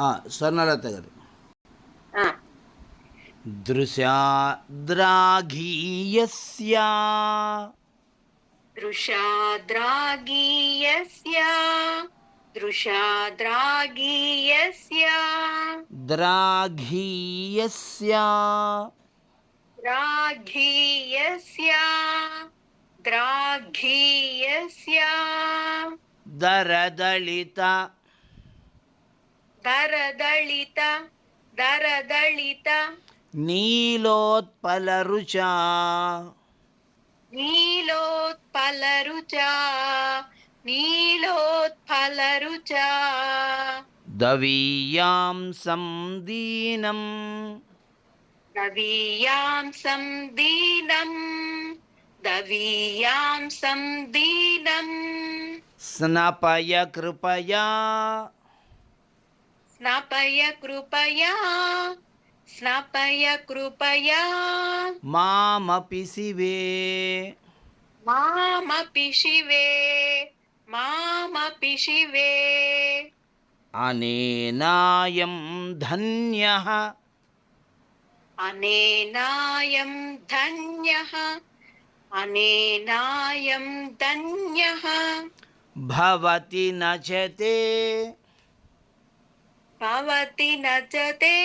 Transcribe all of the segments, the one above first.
ఆ, స్వర్ణలత గారు ఆ, దృశాద్రాఘీయస్య దృశాద్రాగీయస్య దృశాద్రాగీయస్య ద్రాఘీయస్య ద్రాఘీయస్య ద్రాఘీయస్య దరదళిత దరదళిత దరదళిత నీలోత్పలరుచా నీలోత్పలరుచా నీలోత్పలరుచా దవీయాంసం దీనం దవీయాంసం దీనం దవీయాంసం దీనం స్నపయ కృపయా స్నపయ కృపయా స్నపయ కృపయా మామపి శివే మామపి శివే మామపి శివే అనేనాయం ధన్య. అనేనాయం ధన్యః అనేనాయం ధన్యః. భవతి నచతే. భవతి నచతే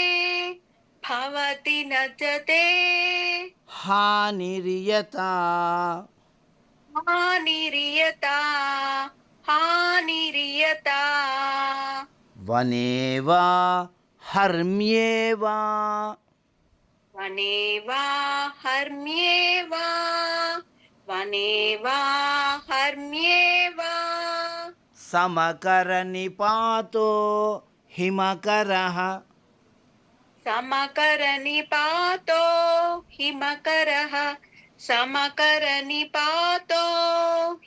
భవతి నచతే హానిరియత హానిరియత హానిరియత వనేవా హర్మ్యేవా వనే వా హర్మ్యే వా వనే వా హర్మ్యే వా సమకర నిపాతో హిమకర సమకర నిపాతో హిమకరః సమకర నిపాతో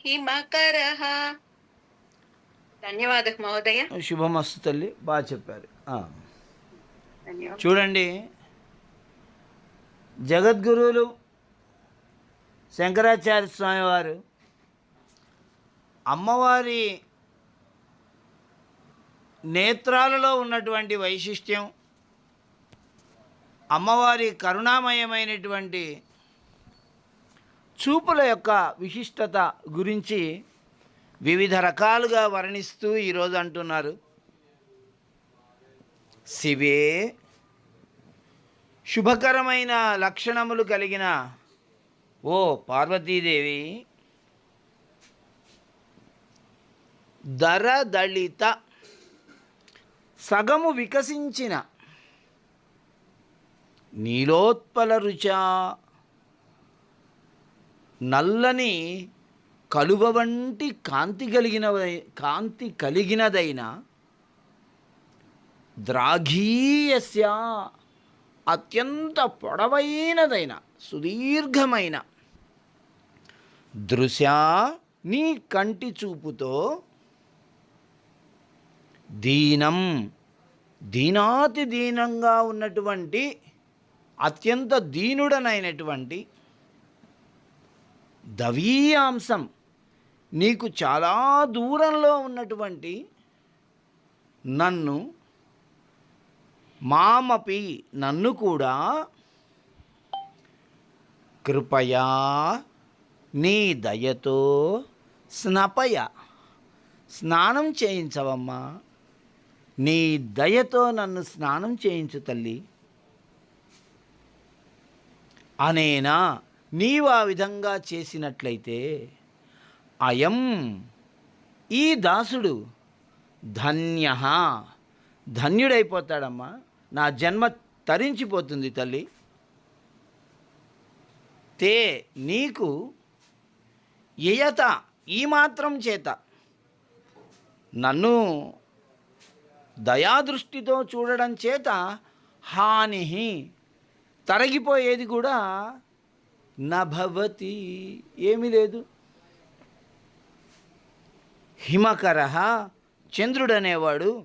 హిమకరః ధన్యవాదం మహోదయ శుభమస్తు తల్లి బాగా చెప్పారు చూడండి జగద్గురువులు శంకరాచార్య స్వామివారు అమ్మవారి నేత్రాలలో ఉన్నటువంటి వైశిష్ట్యం అమ్మవారి కరుణామయమైనటువంటి చూపుల యొక్క విశిష్టత గురించి వివిధ రకాలుగా వర్ణిస్తూ ఈరోజు అంటున్నారు. శివే శుభకరమైన లక్షణములు కలిగిన ఓ పార్వతీదేవి దరదళిత సగము వికసించిన. నీలోత్పల రుచ నల్లని కలువ వంటి కాంతి కలిగిన కాంతి కలిగినదైన ద్రాఘీయస్య అత్యంత పొడవైనదైన సుదీర్ఘమైన. దృశ్య నీ కంటి చూపుతో దీనం దీనాతి దీనంగా ఉన్నటువంటి అత్యంత దీనుడనైనటువంటి దవీయాంశం నీకు చాలా దూరంలో ఉన్నటువంటి నన్ను మామపి నన్ను కూడా కృపయా నీ దయతో స్నపయ స్నానం చేయించవమ్మా. నీ దయతో నన్ను స్నానం చేయించు తల్లి. అనేనా నీవు ఆ విధంగా చేసినట్లయితే అయం ఈ దాసుడు ధన్య. ధన్యుడైపోతాడమ్మా. నా జన్మ తరించిపోతుంది తల్లి. తే నీకు యయత ఈ మాత్రం చేత. నన్ను దయాదృష్టితో చూడడం చేత హాని తరగిపోయేది కూడా నభవతి. ఏమీ లేదు. హిమకర చంద్రుడనేవాడు.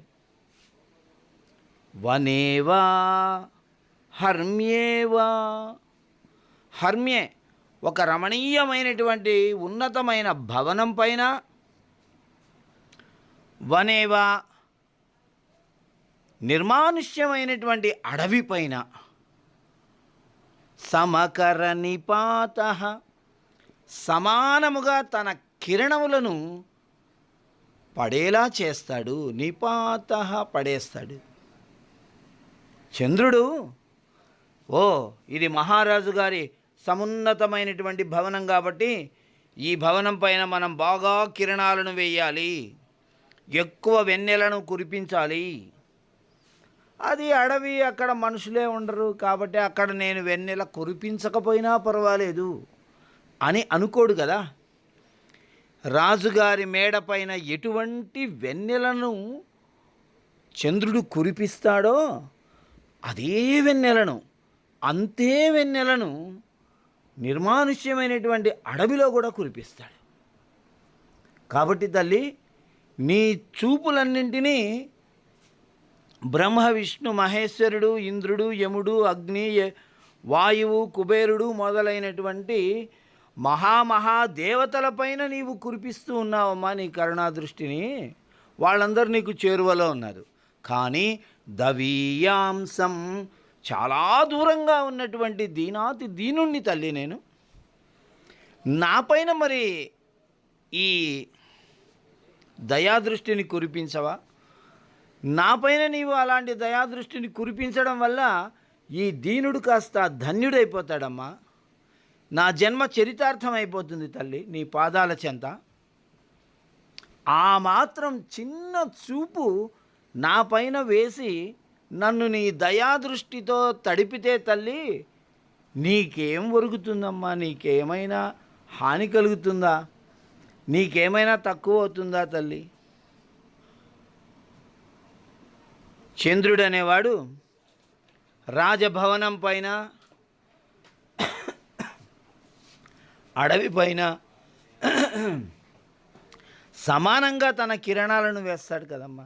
వనేవా హర్మ్యేవా. హర్మ్యే ఒక రమణీయమైనటువంటి ఉన్నతమైన భవనం పైన వనేవా నిర్మానుష్యమైనటువంటి అడవి పైన సమకర నిపాత సమానముగా తన కిరణములను పడేలా చేస్తాడు నిపాత పడేస్తాడు. చంద్రుడు ఓ ఇది మహారాజు గారి సమున్నతమైనటువంటి భవనం కాబట్టి ఈ భవనం పైన మనం బాగా కిరణాలను వేయాలి ఎక్కువ వెన్నెలను కురిపించాలి. అది అడవి అక్కడ మనుషులే ఉండరు కాబట్టి అక్కడ నేను వెన్నెల కురిపించకపోయినా పర్వాలేదు అని అనుకోడు కదా. రాజుగారి మేడ పైన ఎటువంటి వెన్నెలను చంద్రుడు కురిపిస్తాడో అదే వెన్నెలను అంతే వెన్నెలను నిర్మానుష్యమైనటువంటి అడవిలో కూడా కురిపిస్తాడు. కాబట్టి తల్లి నీ చూపులన్నింటినీ బ్రహ్మ విష్ణు మహేశ్వరుడు ఇంద్రుడు యముడు అగ్ని వాయువు కుబేరుడు మొదలైనటువంటి మహామహా దేవతలపైన నీవు కురిపిస్తూ ఉన్నావమ్మా నీ కరుణా దృష్టిని. వాళ్ళందరూ నీకు చేరువలో ఉన్నారు. కానీ దవీయాంశం చాలా దూరంగా ఉన్నటువంటి దీనాతి దీనుణ్ణి తల్లి నేను. నాపైన మరి ఈ దయాదృష్టిని కురిపించవా? నాపైన నీవు అలాంటి దయాదృష్టిని కురిపించడం వల్ల ఈ దీనుడు కాస్త ధన్యుడైపోతాడమ్మా. నా జన్మ చరితార్థం అయిపోతుంది తల్లి నీ పాదాల చెంత. ఆ మాత్రం చిన్న చూపు నా పైన వేసి నన్ను నీ దయాదృష్టితో తడిపితే తల్లి నీకేం ఒరుగుతుందమ్మా? నీకేమైనా హాని కలుగుతుందా? నీకేమైనా తక్కువ అవుతుందా తల్లి? చంద్రుడు అనేవాడు రాజభవనం పైన అడవి పైన సమానంగా తన కిరణాలను వేస్తాడు కదమ్మా.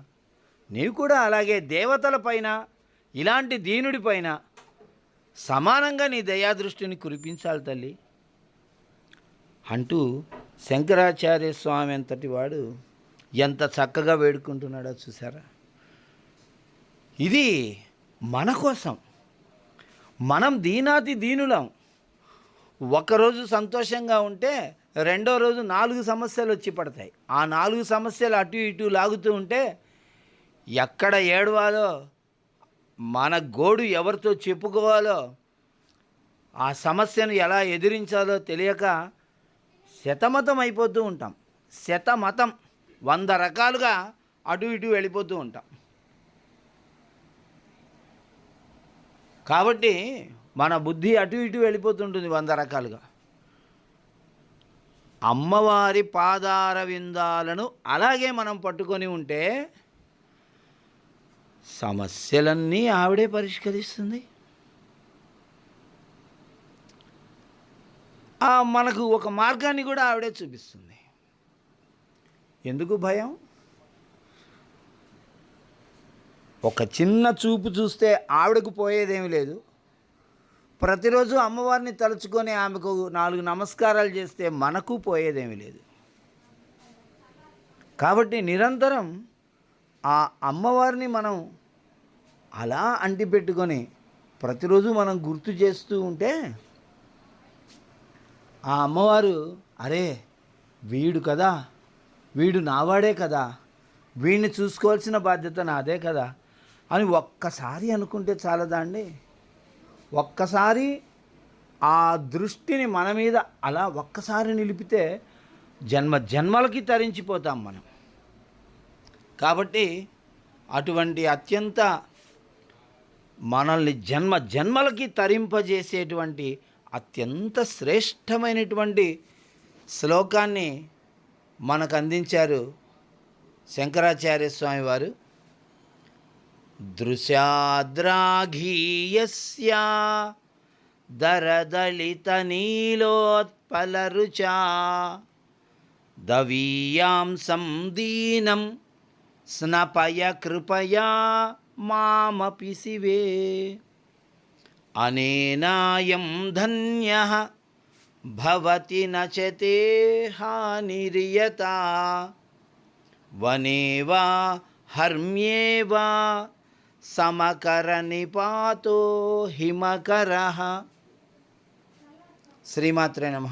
నీవు కూడా అలాగే దేవతల పైన ఇలాంటి దీనుడి పైన సమానంగా నీ దయాదృష్టిని కురిపించాలి తల్లి. అంటూ శంకరాచార్య స్వామి అంతటి వాడు ఎంత చక్కగా వేడుకుంటున్నాడో చూసారా ఇది మన కోసం. మనం దీనాతి దీనులం. ఒకరోజు సంతోషంగా ఉంటే రెండో రోజు నాలుగు సమస్యలు వచ్చి పడతాయి. ఆ నాలుగు సమస్యలు అటు ఇటు లాగుతూ ఉంటే ఎక్కడ ఏడవాలో మన గోడు ఎవరితో చెప్పుకోవాలో ఆ సమస్యను ఎలా ఎదిరించాలో తెలియక శతమతం అయిపోతూ ఉంటాం. శతమతం వంద రకాలుగా అటు ఇటు వెళ్ళిపోతూ ఉంటాం. కాబట్టి మన బుద్ధి అటు ఇటు వెళ్ళిపోతుంటుంది వంద రకాలుగా. అమ్మవారి పాదార విందాలను అలాగే మనం పట్టుకొని ఉంటే సమస్యలన్నీ ఆవిడే పరిష్కరిస్తుంది. మనకు ఒక మార్గాన్ని కూడా ఆవిడే చూపిస్తుంది. ఎందుకు భయం? ఒక చిన్న చూపు చూస్తే ఆవిడకు పోయేదేమీ లేదు. ప్రతిరోజు అమ్మవారిని తలుచుకొని ఆమెకు నాలుగు నమస్కారాలు చేస్తే మనకు పోయేదేమీ లేదు. కాబట్టి నిరంతరం ఆ అమ్మవారిని మనం అలా అంటిపెట్టుకొని ప్రతిరోజు మనం గుర్తు చేస్తూ ఉంటే ఆ అమ్మవారు అరే వీడు కదా వీడు నావాడే కదా వీడిని చూసుకోవాల్సిన బాధ్యత నాదే కదా అని ఒక్కసారి అనుకుంటే చాలదా అండి? ఒక్కసారి ఆ దృష్టిని మన మీద అలా ఒక్కసారి నిలిపితే జన్మ జన్మలకి తరించిపోతాం మనం. కాబట్టి అటువంటి అత్యంత మనల్ని జన్మ జన్మలకి తరింపజేసేటువంటి అత్యంత శ్రేష్టమైనటువంటి శ్లోకాన్ని మనకు అందించారు శంకరాచార్య స్వామి వారు దృశాద్రాఘీయస్య దరదళిత నీలోత్పలరుచా దవీయాంసం దీనం స్నపయ కృపయా మామపి శివే. అనేనాయం ధన్య భవతి నచతే హానిర్యత. వనే వా హర్మ్యే వా సమకర నిపాతో హిమకర శ్రీమాత్రే నమ